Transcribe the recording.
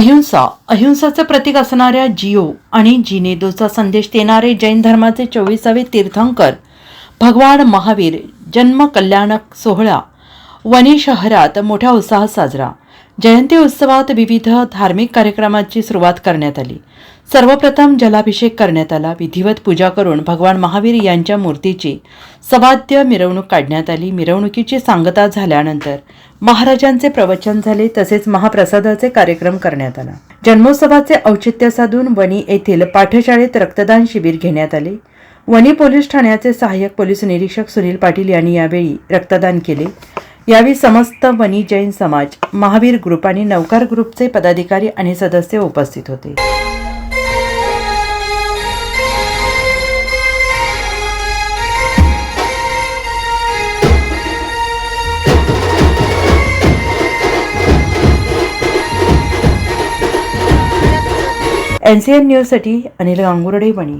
अहिंसा अहिंसाचं प्रतीक असणाऱ्या जिओ आणि जिनेदोचा संदेश देणारे जैन धर्माचे चोवीसावे तीर्थंकर भगवान महावीर जन्म कल्याणक सोहळा. वणी शहरात मोठ्या उत्साहात साजरा. जयंती उत्सवात विविध धार्मिक कार्यक्रमांची सुरुवात करण्यात आली. सर्वप्रथम जलाभिषेक करण्यात आला. विधिवत पूजा करून भगवान महावीर यांच्या मूर्तीची सवाद्य मिरवणूक काढण्यात आली. मिरवणुकीची सांगता झाल्यानंतर महाराजांचे प्रवचन झाले. तसेच महाप्रसादाचे कार्यक्रम करण्यात आला. जन्मोत्सवाचे औचित्य साधून वणी येथील पाठशाळेत रक्तदान शिबिर घेण्यात आले. वणी पोलीस ठाण्याचे सहाय्यक पोलीस निरीक्षक सुनील पाटील यांनी यावेळी रक्तदान केले. यावेळी समस्त वनी जैन समाज महावीर ग्रुप आणि नवकार ग्रुपचे पदाधिकारी आणि सदस्य उपस्थित होते. एनसीएन न्यूजसाठी अनिल गांगुर्डे वणी